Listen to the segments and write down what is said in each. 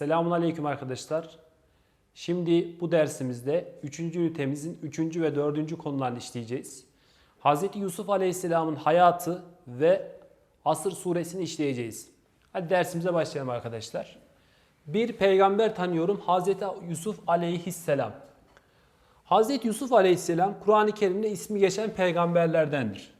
Selamun Aleyküm arkadaşlar. Şimdi bu dersimizde 3. ünitemizin 3. ve 4. konularını işleyeceğiz. Hz. Yusuf Aleyhisselam'ın hayatı ve Asır suresini işleyeceğiz. Hadi dersimize başlayalım arkadaşlar. Bir peygamber tanıyorum Hz. Yusuf Aleyhisselam. Hz. Yusuf Aleyhisselam Kur'an-ı Kerim'de ismi geçen peygamberlerdendir.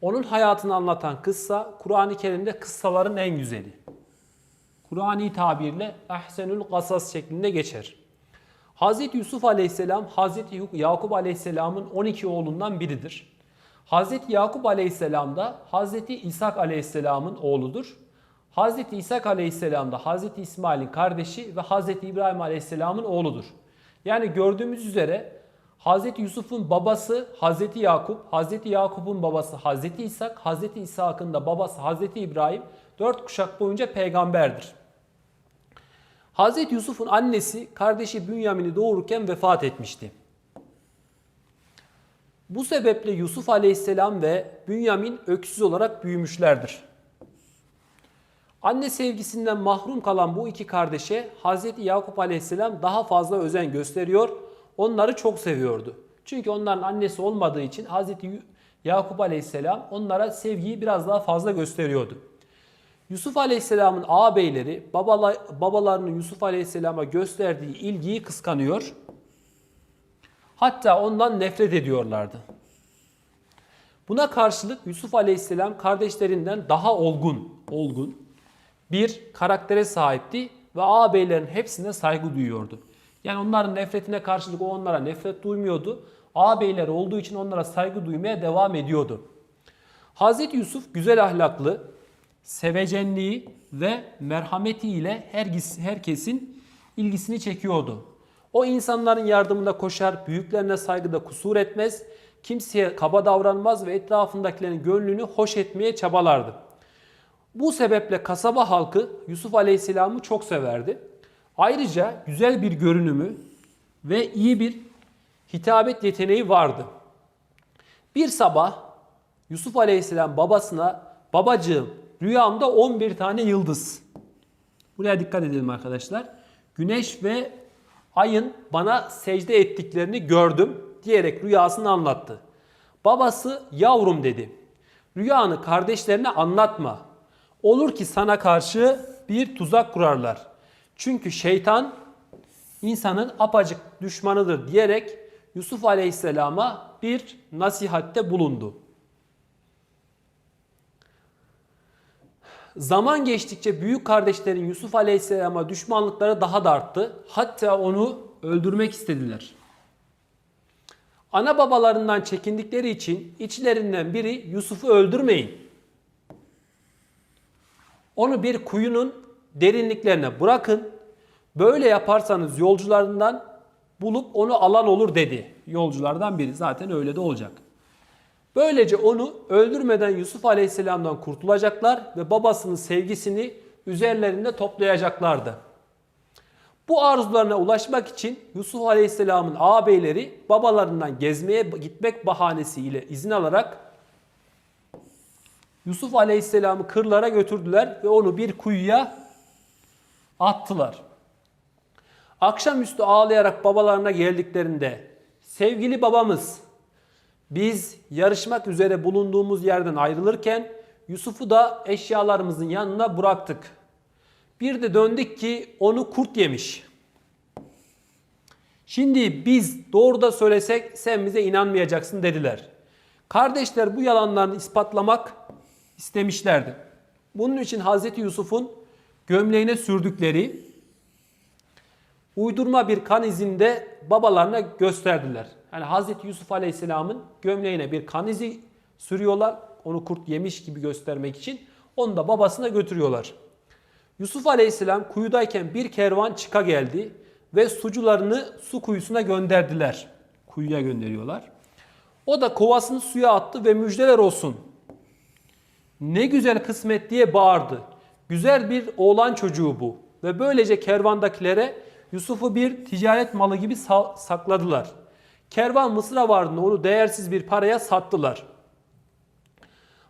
Onun hayatını anlatan kıssa Kur'an-ı Kerim'de kıssaların en güzeli. Kur'ani tabirle ahsenül kasas şeklinde geçer. Hz. Yusuf aleyhisselam Hz. Yakup aleyhisselamın 12 oğlundan biridir. Hz. Yakup aleyhisselam da Hz. İshak aleyhisselamın oğludur. Hz. İshak aleyhisselam da Hz. İsmail'in kardeşi ve Hz. İbrahim aleyhisselamın oğludur. Yani gördüğümüz üzere Hz. Yusuf'un babası Hz. Yakup, Hz. Yakup'un babası Hz. İshak, Hz. İshak'ın da babası Hz. İbrahim dört kuşak boyunca peygamberdir. Hz. Yusuf'un annesi kardeşi Bünyamin'i doğururken vefat etmişti. Bu sebeple Yusuf aleyhisselam ve Bünyamin öksüz olarak büyümüşlerdir. Anne sevgisinden mahrum kalan bu iki kardeşe Hz. Yakup aleyhisselam daha fazla özen gösteriyor, onları çok seviyordu. Çünkü onların annesi olmadığı için Hz. Yakup aleyhisselam onlara sevgiyi biraz daha fazla gösteriyordu. Yusuf Aleyhisselam'ın ağabeyleri babala, babalarının Yusuf Aleyhisselam'a gösterdiği ilgiyi kıskanıyor. Hatta ondan nefret ediyorlardı. Buna karşılık Yusuf Aleyhisselam kardeşlerinden daha olgun, olgun bir karaktere sahipti ve ağabeylerin hepsine saygı duyuyordu. Yani onların nefretine karşılık o onlara nefret duymuyordu. Ağabeyler olduğu için onlara saygı duymaya devam ediyordu. Hazreti Yusuf güzel ahlaklı, sevecenliği ve merhametiyle herkesin ilgisini çekiyordu. O insanların yardımında koşar, büyüklerine saygıda kusur etmez, kimseye kaba davranmaz ve etrafındakilerin gönlünü hoş etmeye çabalardı. Bu sebeple kasaba halkı Yusuf Aleyhisselam'ı çok severdi. Ayrıca güzel bir görünümü ve iyi bir hitabet yeteneği vardı. Bir sabah Yusuf Aleyhisselam babasına babacığım Rüyamda 11 tane yıldız. Buraya dikkat edelim arkadaşlar. Güneş ve ayın bana secde ettiklerini gördüm diyerek rüyasını anlattı. Babası yavrum dedi. Rüyanı kardeşlerine anlatma. Olur ki sana karşı bir tuzak kurarlar. Çünkü şeytan insanın apacık düşmanıdır diyerek Yusuf Aleyhisselam'a bir nasihatte bulundu. Zaman geçtikçe büyük kardeşlerin Yusuf Aleyhisselam'a düşmanlıkları daha da arttı. Hatta onu öldürmek istediler. Ana babalarından çekindikleri için içlerinden biri Yusuf'u öldürmeyin. Onu bir kuyunun derinliklerine bırakın. Böyle yaparsanız yolcularından bulup onu alan olur dedi. Yolculardan biri zaten öyle de olacak. Böylece onu öldürmeden Yusuf Aleyhisselam'dan kurtulacaklar ve babasının sevgisini üzerlerinde toplayacaklardı. Bu arzularına ulaşmak için Yusuf Aleyhisselam'ın ağabeyleri babalarından gezmeye gitmek bahanesiyle izin alarak Yusuf Aleyhisselam'ı kırlara götürdüler ve onu bir kuyuya attılar. Akşamüstü ağlayarak babalarına geldiklerinde sevgili babamız biz yarışmak üzere bulunduğumuz yerden ayrılırken Yusuf'u da eşyalarımızın yanına bıraktık. Bir de döndük ki onu kurt yemiş. Şimdi biz doğru da söylesek sen bize inanmayacaksın dediler. Kardeşler bu yalanlarını ispatlamak istemişlerdi. Bunun için Hazreti Yusuf'un gömleğine sürdükleri uydurma bir kan izinde babalarına gösterdiler. Yani Hazreti Yusuf Aleyhisselam'ın gömleğine bir kan izi sürüyorlar. Onu kurt yemiş gibi göstermek için. Onu da babasına götürüyorlar. Yusuf Aleyhisselam kuyudayken bir kervan çıka geldi ve sucularını su kuyusuna gönderdiler. Kuyuya gönderiyorlar. O da kovasını suya attı ve müjdeler olsun. Ne güzel kısmet diye bağırdı. Güzel bir oğlan çocuğu bu. Ve böylece kervandakilere Yusuf'u bir ticaret malı gibi sakladılar. Kervan Mısır'a vardığında onu değersiz bir paraya sattılar.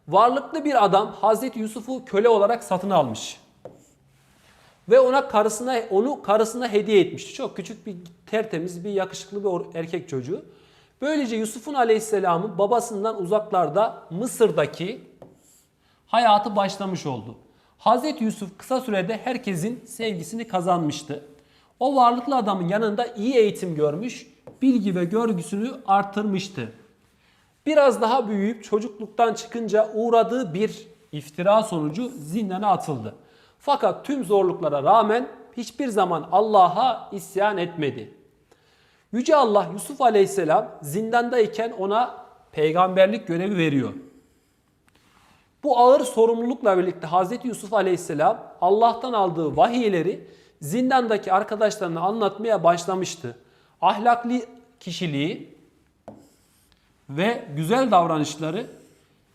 Varlıklı bir adam Hazreti Yusuf'u köle olarak satın almış. Ve ona karısına onu karısına hediye etmişti. Çok küçük bir tertemiz bir yakışıklı bir erkek çocuğu. Böylece Yusuf'un aleyhisselamın babasından uzaklarda Mısır'daki hayatı başlamış oldu. Hazreti Yusuf kısa sürede herkesin sevgisini kazanmıştı. O varlıklı adamın yanında iyi eğitim görmüş, bilgi ve görgüsünü artırmıştı. Biraz daha büyüyüp çocukluktan çıkınca uğradığı bir iftira sonucu zindana atıldı. Fakat tüm zorluklara rağmen hiçbir zaman Allah'a isyan etmedi. Yüce Allah Yusuf Aleyhisselam zindandayken ona peygamberlik görevi veriyor. Bu ağır sorumlulukla birlikte Hazreti Yusuf Aleyhisselam Allah'tan aldığı vahiyleri zindandaki arkadaşlarına anlatmaya başlamıştı. Ahlaklı kişiliği ve güzel davranışları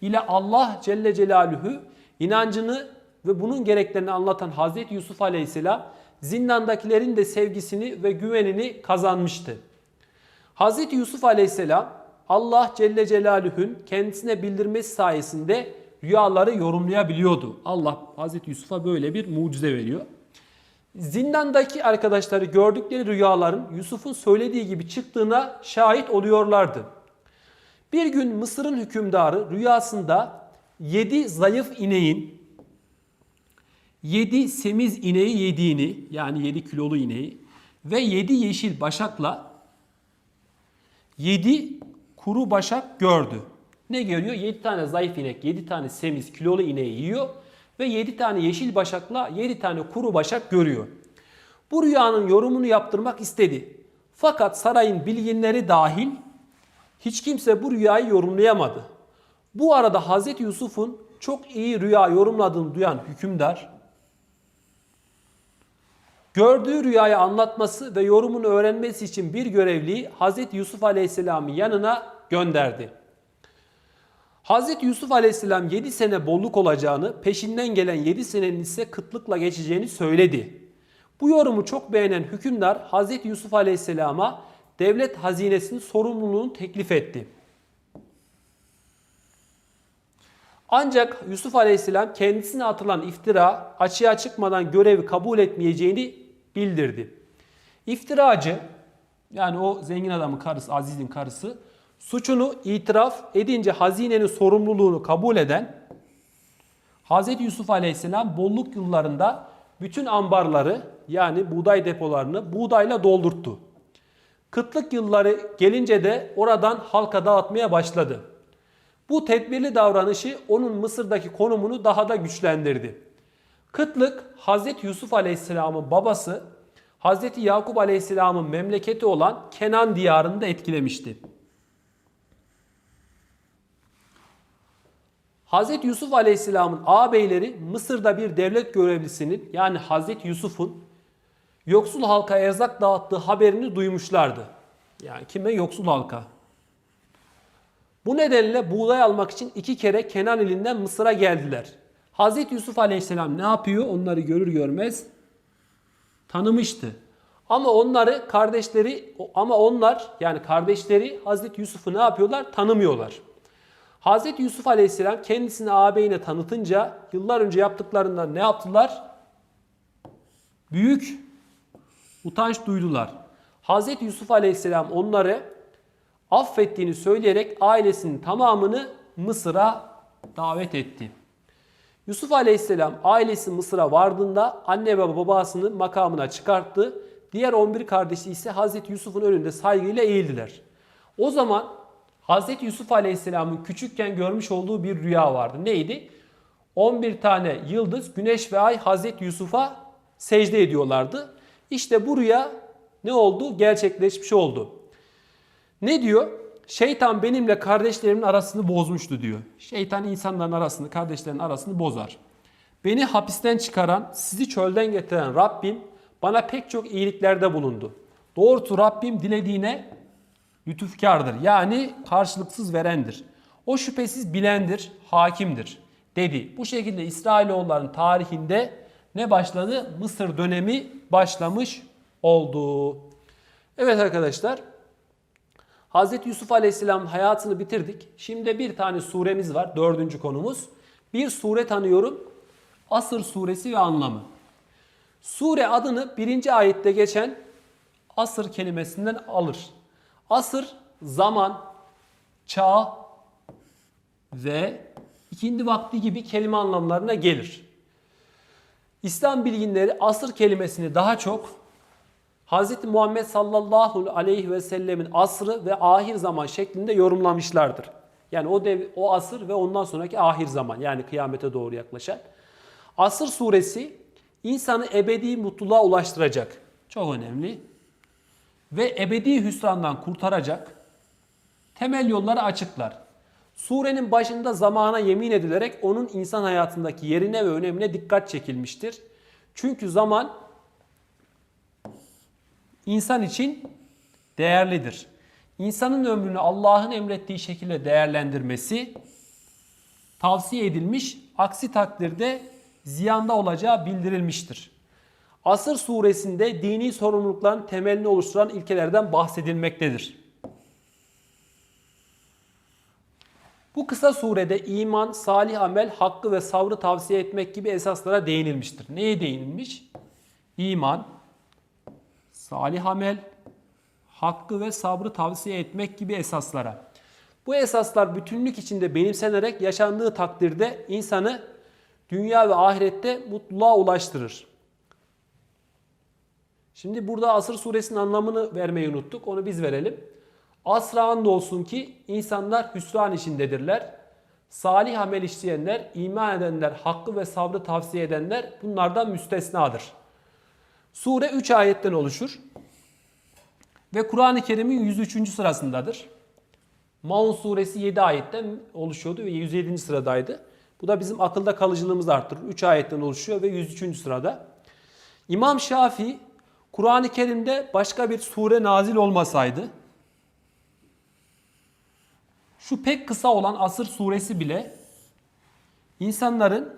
ile Allah Celle Celaluhu inancını ve bunun gereklerini anlatan Hazreti Yusuf Aleyhisselam zindandakilerin de sevgisini ve güvenini kazanmıştı. Hazreti Yusuf Aleyhisselam Allah Celle Celaluhu'nun kendisine bildirmesi sayesinde rüyaları yorumlayabiliyordu. Allah Hazreti Yusuf'a böyle bir mucize veriyor. Zindandaki arkadaşları gördükleri rüyaların Yusuf'un söylediği gibi çıktığına şahit oluyorlardı. Bir gün Mısır'ın hükümdarı rüyasında 7 zayıf ineğin 7 semiz ineği yediğini yani 7 kilolu ineği ve 7 yeşil başakla 7 kuru başak gördü. Ne görüyor? 7 tane zayıf inek, 7 tane semiz kilolu ineği yiyor ve 7 tane yeşil başakla 7 tane kuru başak görüyor. Bu rüyanın yorumunu yaptırmak istedi. Fakat sarayın bilginleri dahil hiç kimse bu rüyayı yorumlayamadı. Bu arada Hazreti Yusuf'un çok iyi rüya yorumladığını duyan hükümdar gördüğü rüyayı anlatması ve yorumunu öğrenmesi için bir görevliyi Hazreti Yusuf Aleyhisselam'ın yanına gönderdi. Hazreti Yusuf Aleyhisselam 7 sene bolluk olacağını, peşinden gelen 7 senenin ise kıtlıkla geçeceğini söyledi. Bu yorumu çok beğenen hükümdar Hazreti Yusuf Aleyhisselam'a devlet hazinesinin sorumluluğunu teklif etti. Ancak Yusuf Aleyhisselam kendisine atılan iftira açığa çıkmadan görevi kabul etmeyeceğini bildirdi. İftiracı yani o zengin adamın karısı, Aziz'in karısı suçunu itiraf edince hazinenin sorumluluğunu kabul eden Hz. Yusuf Aleyhisselam bolluk yıllarında bütün ambarları yani buğday depolarını buğdayla doldurttu. Kıtlık yılları gelince de oradan halka dağıtmaya başladı. Bu tedbirli davranışı onun Mısır'daki konumunu daha da güçlendirdi. Kıtlık Hazreti Yusuf Aleyhisselam'ın babası Hazreti Yakup Aleyhisselam'ın memleketi olan Kenan diyarını da etkilemişti. Hazreti Yusuf Aleyhisselam'ın ağabeyleri Mısır'da bir devlet görevlisinin yani Hazreti Yusuf'un yoksul halka erzak dağıttığı haberini duymuşlardı. Yani kime? Yoksul halka. Bu nedenle buğday almak için iki kere Kenan ilinden Mısır'a geldiler. Hazreti Yusuf Aleyhisselam ne yapıyor? Onları görür görmez tanımıştı. Ama onları kardeşleri ama onlar yani kardeşleri Hazreti Yusuf'u ne yapıyorlar? Tanımıyorlar. Hazreti Yusuf Aleyhisselam kendisini ağabeyine tanıtınca yıllar önce yaptıklarından ne yaptılar? Büyük utanç duydular. Hazreti Yusuf Aleyhisselam onları affettiğini söyleyerek ailesinin tamamını Mısır'a davet etti. Yusuf Aleyhisselam ailesi Mısır'a vardığında anne ve babasını makamına çıkarttı. Diğer 11 kardeşi ise Hazreti Yusuf'un önünde saygıyla eğildiler. O zaman Hazreti Yusuf Aleyhisselam'ın küçükken görmüş olduğu bir rüya vardı. Neydi? 11 tane yıldız, güneş ve ay Hazreti Yusuf'a secde ediyorlardı. İşte bu rüya ne oldu? Gerçekleşmiş oldu. Ne diyor? Şeytan benimle kardeşlerimin arasını bozmuştu diyor. Şeytan insanların arasını, kardeşlerin arasını bozar. Beni hapisten çıkaran, sizi çölden getiren Rabbim bana pek çok iyiliklerde bulundu. Doğrusu Rabbim dilediğine lütufkardır. Yani karşılıksız verendir. O şüphesiz bilendir, hakimdir dedi. Bu şekilde İsrailoğulların tarihinde ne başladı? Mısır dönemi başlamış oldu. Evet arkadaşlar. Hz. Yusuf Aleyhisselam'ın hayatını bitirdik. Şimdi bir tane suremiz var. Dördüncü konumuz. Bir sure tanıyorum. Asır suresi ve anlamı. Sure adını birinci ayette geçen asır kelimesinden alır. Asır zaman, çağ ve ikindi vakti gibi kelime anlamlarına gelir. İslam bilginleri asır kelimesini daha çok Hz. Muhammed sallallahu aleyhi ve sellemin asrı ve ahir zaman şeklinde yorumlamışlardır. Yani o dev, o asır ve ondan sonraki ahir zaman yani kıyamete doğru yaklaşan. Asır suresi insanı ebedi mutluluğa ulaştıracak. Çok önemli. Ve ebedi hüsrandan kurtaracak. Temel yolları açıklar. Surenin başında zamana yemin edilerek onun insan hayatındaki yerine ve önemine dikkat çekilmiştir. Çünkü zaman insan için değerlidir. İnsanın ömrünü Allah'ın emrettiği şekilde değerlendirmesi tavsiye edilmiş, aksi takdirde ziyanda olacağı bildirilmiştir. Asır suresinde dini sorumlulukların temelini oluşturan ilkelerden bahsedilmektedir. Bu kısa surede iman, salih amel, hakkı ve sabrı tavsiye etmek gibi esaslara değinilmiştir. Neye değinilmiş? İman, salih amel, hakkı ve sabrı tavsiye etmek gibi esaslara. Bu esaslar bütünlük içinde benimsenerek yaşandığı takdirde insanı dünya ve ahirette mutluluğa ulaştırır. Şimdi burada Asır suresinin anlamını vermeyi unuttuk. Onu biz verelim. Asra olsun ki insanlar hüsran içindedirler. Salih amel işleyenler, iman edenler, hakkı ve sabrı tavsiye edenler bunlardan müstesnadır. Sure 3 ayetten oluşur ve Kur'an-ı Kerim'in 103. sırasındadır. Maun suresi 7 ayetten oluşuyordu ve 107. sıradaydı. Bu da bizim akılda kalıcılığımızı arttırır. 3 ayetten oluşuyor ve 103. sırada. İmam Şafii Kur'an-ı Kerim'de başka bir sure nazil olmasaydı şu pek kısa olan Asır suresi bile insanların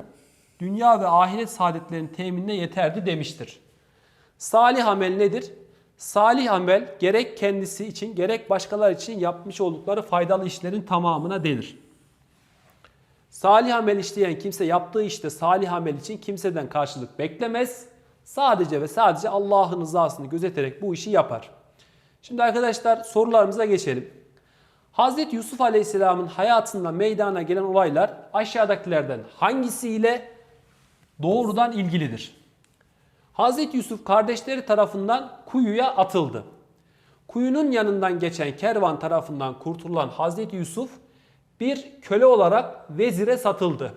dünya ve ahiret saadetlerinin teminine yeterdi demiştir. Salih amel nedir? Salih amel gerek kendisi için gerek başkalar için yapmış oldukları faydalı işlerin tamamına denir. Salih amel işleyen kimse yaptığı işte salih amel için kimseden karşılık beklemez. Sadece ve sadece Allah'ın rızasını gözeterek bu işi yapar. Şimdi arkadaşlar sorularımıza geçelim. Hz. Yusuf Aleyhisselam'ın hayatında meydana gelen olaylar aşağıdakilerden hangisiyle doğrudan ilgilidir? Hz. Yusuf kardeşleri tarafından kuyuya atıldı. Kuyunun yanından geçen kervan tarafından kurtulan Hz. Yusuf bir köle olarak vezire satıldı.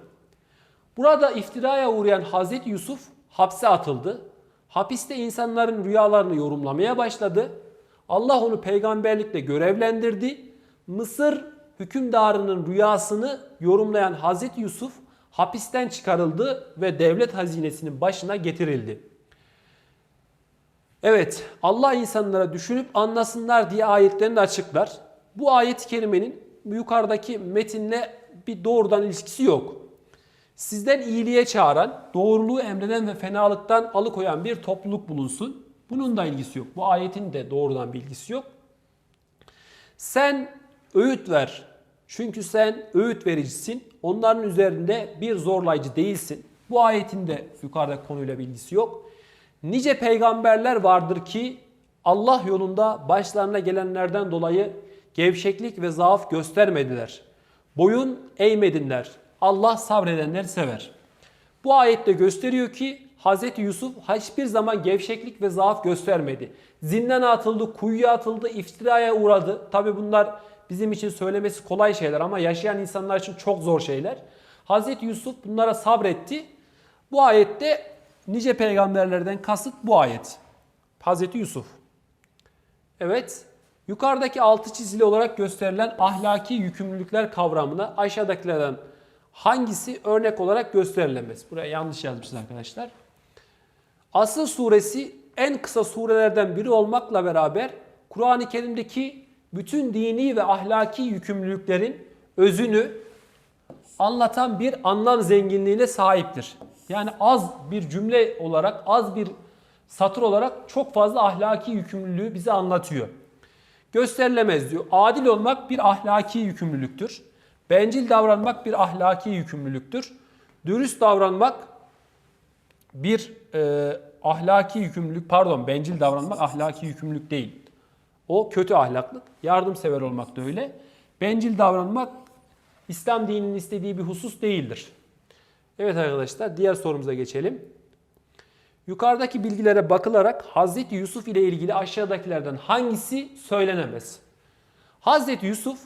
Burada iftiraya uğrayan Hz. Yusuf hapse atıldı. Hapiste insanların rüyalarını yorumlamaya başladı. Allah onu peygamberlikle görevlendirdi. Mısır hükümdarının rüyasını yorumlayan Hazreti Yusuf hapisten çıkarıldı ve devlet hazinesinin başına getirildi. Evet, Allah insanlara düşünüp anlasınlar diye ayetlerini açıklar. Bu ayet-i kerimenin yukarıdaki metinle bir doğrudan ilişkisi yok. Sizden iyiliğe çağıran, doğruluğu emreden ve fenalıktan alıkoyan bir topluluk bulunsun. Bunun da ilgisi yok. Bu ayetin de doğrudan bilgisi yok. Sen öğüt ver. Çünkü sen öğüt vericisin. Onların üzerinde bir zorlayıcı değilsin. Bu ayetin de yukarıda konuyla bilgisi yok. Nice peygamberler vardır ki Allah yolunda başlarına gelenlerden dolayı gevşeklik ve zaaf göstermediler. Boyun eğmedinler. Allah sabredenleri sever. Bu ayette gösteriyor ki Hz. Yusuf hiçbir zaman gevşeklik ve zaaf göstermedi. Zindana atıldı, kuyuya atıldı, iftiraya uğradı. Tabi bunlar bizim için söylemesi kolay şeyler ama yaşayan insanlar için çok zor şeyler. Hz. Yusuf bunlara sabretti. Bu ayette nice peygamberlerden kasıt bu ayet. Hz. Yusuf. Evet, yukarıdaki altı çizili olarak gösterilen ahlaki yükümlülükler kavramına aşağıdakilerden hangisi örnek olarak gösterilemez? Buraya yanlış yazmışız arkadaşlar. Asıl suresi en kısa surelerden biri olmakla beraber Kur'an-ı Kerim'deki bütün dini ve ahlaki yükümlülüklerin özünü anlatan bir anlam zenginliğine sahiptir. Yani az bir cümle olarak, az bir satır olarak çok fazla ahlaki yükümlülüğü bize anlatıyor. Gösterilemez diyor. Adil olmak bir ahlaki yükümlülüktür. Bencil davranmak bir ahlaki yükümlülüktür. Dürüst davranmak bir e, ahlaki yükümlülük, pardon bencil davranmak ahlaki yükümlülük değil. O kötü ahlaklık. Yardımsever olmak da öyle. Bencil davranmak İslam dininin istediği bir husus değildir. Evet arkadaşlar diğer sorumuza geçelim. Yukarıdaki bilgilere bakılarak Hazreti Yusuf ile ilgili aşağıdakilerden hangisi söylenemez? Hazreti Yusuf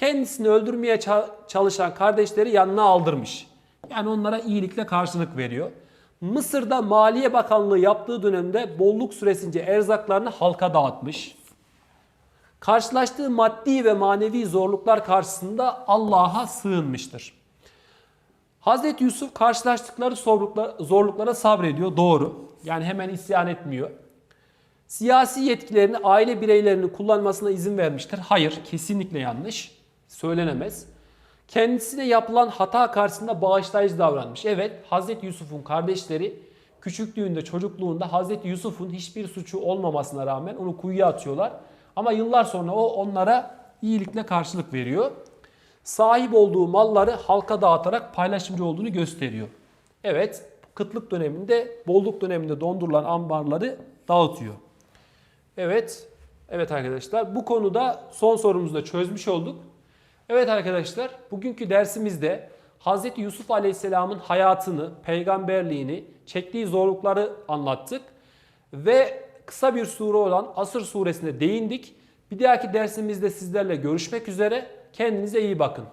kendisini öldürmeye ça- çalışan kardeşleri yanına aldırmış. Yani onlara iyilikle karşılık veriyor. Mısır'da Maliye Bakanlığı yaptığı dönemde bolluk süresince erzaklarını halka dağıtmış. Karşılaştığı maddi ve manevi zorluklar karşısında Allah'a sığınmıştır. Hazreti Yusuf karşılaştıkları zorluklara, sabrediyor. Doğru. Yani hemen isyan etmiyor. Siyasi yetkilerini aile bireylerinin kullanmasına izin vermiştir. Hayır, kesinlikle yanlış. Söylenemez. Kendisine yapılan hata karşısında bağışlayıcı davranmış. Evet, Hazreti Yusuf'un kardeşleri küçüklüğünde, çocukluğunda Hazreti Yusuf'un hiçbir suçu olmamasına rağmen onu kuyuya atıyorlar. Ama yıllar sonra o onlara iyilikle karşılık veriyor. Sahip olduğu malları halka dağıtarak paylaşımcı olduğunu gösteriyor. Evet, kıtlık döneminde, bolluk döneminde dondurulan ambarları dağıtıyor. Evet, evet arkadaşlar bu konuda son sorumuzu da çözmüş olduk. Evet arkadaşlar bugünkü dersimizde Hz. Yusuf Aleyhisselam'ın hayatını, peygamberliğini, çektiği zorlukları anlattık. Ve kısa bir sure olan Asır suresine değindik. Bir dahaki dersimizde sizlerle görüşmek üzere. Kendinize iyi bakın.